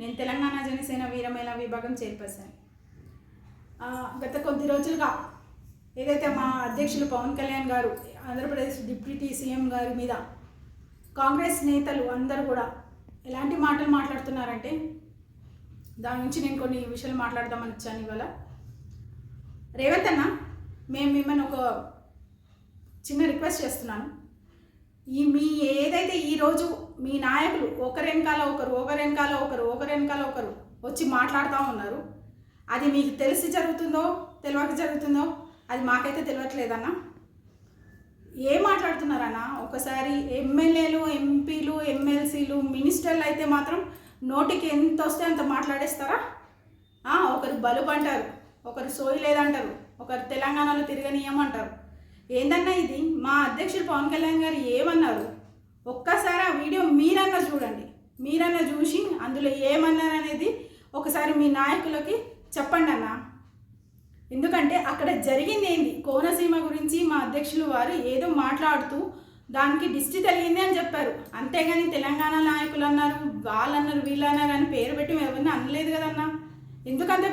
నేను తెలంగాణ జనసేన వీరమేళ విభాగం చైర్పర్సన్. గత కొద్ది రోజులుగా ఏదైతే మా అధ్యక్షులు పవన్ కళ్యాణ్ గారు ఆంధ్రప్రదేశ్ డిప్యూటీ సీఎం గారి మీద కాంగ్రెస్ నేతలు అందరూ కూడా ఎలాంటి మాటలు మాట్లాడుతున్నారంటే దాని నుంచి నేను కొన్ని విషయాలు మాట్లాడదామని వచ్చాను ఇవాళ. రేవంత్ అన్న మేము మిమ్మల్ని ఒక చిన్న రిక్వెస్ట్ చేస్తున్నాను. ఈ మీ ఏదైతే ఈరోజు మీ నాయకులు ఒకరి వెనకాల ఒకరు ఒకరెనకాల ఒకరు ఒకరి వెనకాల ఒకరు వచ్చి మాట్లాడుతూ ఉన్నారు అది మీకు తెలిసి జరుగుతుందో తెలియక జరుగుతుందో అది మాకైతే తెలియట్లేదన్నా. ఏం మాట్లాడుతున్నారన్న ఒకసారి ఎమ్మెల్యేలు ఎంపీలు ఎమ్మెల్సీలు మినిస్టర్లు అయితే మాత్రం నోటికి ఎంత వస్తే అంత మాట్లాడేస్తారా? ఒకరు బలుపు అంటారు ఒకరు సోయి లేదంటారు ఒకరు తెలంగాణలో తిరగనీయమంటారు. ఏందన్నా ఇది? మా అధ్యక్షుడు పవన్ కళ్యాణ్ గారు ఏమన్నారు? ఒక్కసారి ఆ వీడియో మీరన్నా చూడండి. మీరన్నా చూసి అందులో ఏమన్నారు అనేది ఒకసారి మీ నాయకులకి చెప్పండి అన్న. ఎందుకంటే అక్కడ జరిగింది ఏంది? కోనసీమ గురించి మా అధ్యక్షులు వారు ఏదో మాట్లాడుతూ దానికి దిష్టి తగిలింది అని చెప్పారు. అంతేగాని తెలంగాణ నాయకులు అన్నారు వాళ్ళు అన్నారు వీళ్ళు అన్నారు అని పేరు పెట్టి ఎవరిని అనలేదు కదన్నా. ఎందుకంత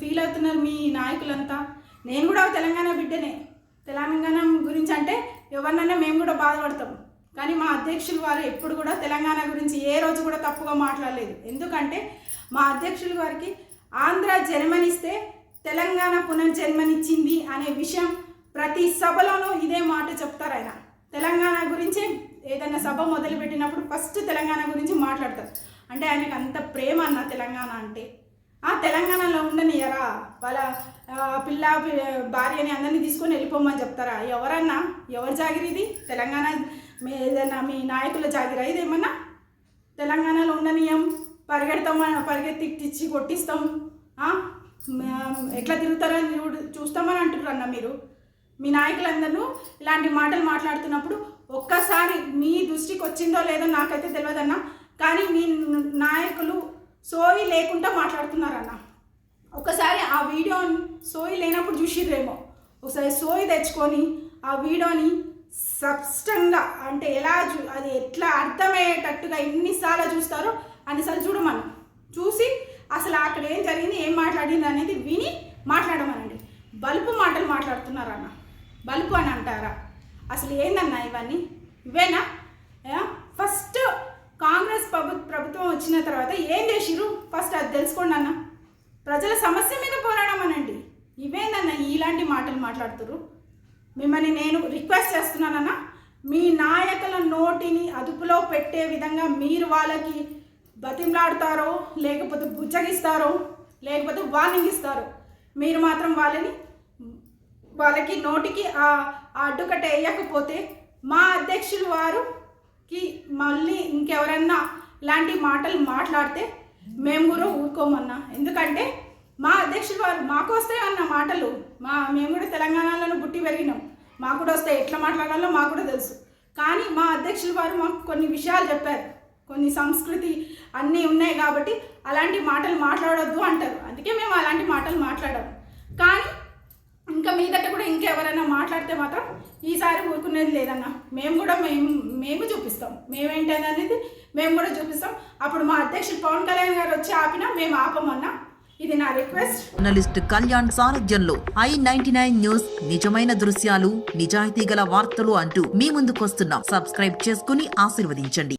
ఫీల్ అవుతున్నారు మీ నాయకులంతా? నేను కూడా తెలంగాణ బిడ్డనే. తెలంగాణ గురించి అంటే ఎవరినైనా మేము కూడా బాధపడతాం. కానీ మా అధ్యక్షులు వారు ఎప్పుడు కూడా తెలంగాణ గురించి ఏ రోజు కూడా తప్పుగా మాట్లాడలేదు. ఎందుకంటే మా అధ్యక్షులు వారికి ఆంధ్ర జన్మనిస్తే తెలంగాణ పునర్జన్మనిచ్చింది అనే విషయం ప్రతి సభలోనూ ఇదే మాట చెప్తారు ఆయన. తెలంగాణ గురించి ఏదైనా సభ మొదలుపెట్టినప్పుడు ఫస్ట్ తెలంగాణ గురించి మాట్లాడతారు. అంటే ఆయనకు అంత ప్రేమ అన్న తెలంగాణ అంటే తెలంగాణలో ఉండనియరా వాళ్ళ పిల్ల భార్యని అందరినీ తీసుకొని వెళ్ళిపోమని చెప్తారా? ఎవరన్నా? ఎవరు జాగిరిది తెలంగాణ మీ ఏదైనా మీ నాయకుల జాగిరా ఇదేమన్నా తెలంగాణలో ఉండనియం. పరిగెడతాం పరిగెత్తిచ్చి కొట్టిస్తాం. ఎట్లా తిరుగుతారని చూస్తామని అంటున్నారన్న మీరు. మీ నాయకులందరూ ఇలాంటి మాటలు మాట్లాడుతున్నప్పుడు ఒక్కసారి మీ దృష్టికి వచ్చిందో లేదో నాకైతే తెలియదన్నా కానీ మీ నాయకులు సోయి లేకుండా మాట్లాడుతున్నారన్న. ఒకసారి ఆ వీడియోని సోయి లేనప్పుడు చూసిర్రేమో. ఒకసారి సోయి తెచ్చుకొని ఆ వీడియోని స్పష్టంగా అంటే ఎలా చూ అది ఎట్లా అర్థమయ్యేటట్టుగా ఎన్నిసార్లు చూస్తారో అన్నిసార్లు చూడమను. చూసి అసలు అక్కడ ఏం జరిగింది ఏం మాట్లాడింది అనేది విని మాట్లాడమనండి. బలుపు మాటలు మాట్లాడుతున్నారన్న. బలుపు అని అంటారా? అసలు ఏందన్నా ఇవన్నీ? ఇవేనా? ఫస్ట్ కాంగ్రెస్ ప్రభు ప్రభుత్వం వచ్చిన తర్వాత ఏం ఫస్ట్ అది తెలుసుకోండి అన్న. ప్రజల సమస్య మీద పోరాడమనండి. ఇవేందన్న ఇలాంటి మాటలు మాట్లాడుతుర్రు? మిమ్మల్ని నేను రిక్వెస్ట్ చేస్తున్నానన్నా మీ నాయకుల నోటిని అదుపులో పెట్టే విధంగా మీరు వాళ్ళకి బతిమలాడతారో లేకపోతే బుజ్జగిస్తారో లేకపోతే వార్నింగ్ ఇస్తారో మీరు మాత్రం వాళ్ళని వాళ్ళకి నోటికి ఆ ఆ అడ్డుకట్ట వేయకపోతే మా అధ్యక్షులు వారుకి మళ్ళీ ఇంకెవరన్నా ఇలాంటి మాటలు మాట్లాడితే మేము కూడా ఊరుకోమన్నా. ఎందుకంటే మా అధ్యక్షుడు వారు మాకు వస్తాయి అన్న మాటలు. మా మేము కూడా తెలంగాణలో పుట్టి పెరిగినాం. మాకు కూడా వస్తాయి. ఎట్లా మాట్లాడాలో మాకు కూడా తెలుసు. కానీ మా అధ్యక్షులు వారు మాకు కొన్ని విషయాలు చెప్పారు. కొన్ని సంస్కృతి అన్నీ ఉన్నాయి కాబట్టి అలాంటి మాటలు మాట్లాడొద్దు అంటారు. అందుకే మేము అలాంటి మాటలు మాట్లాడాము కానీ ఇంకా మీదట కూడా ఇంకెవరైనా మాట్లాడితే మాత్రం ఈసారి ఊరుకునేది లేదన్న. మేము కూడా మేము మేము చూపిస్తాం. మేమేంటనేది మేము కూడా చూపిస్తాం. అప్పుడు మా అధ్యక్షుడు పవన్ కళ్యాణ్ గారు వచ్చి ఆపినా మేము ఆపమన్నా. ఇది నా రిక్వెస్ట్. జర్నలిస్ట్ కళ్యాణ్ సారథ్యంలో ఐ నైన్టీ నైన్ న్యూస్ నిజమైన దృశ్యాలు నిజాయితీ గల వార్తలు అంటూ మీ ముందుకొస్తున్నాం. సబ్స్క్రైబ్ చేసుకుని ఆశీర్వదించండి.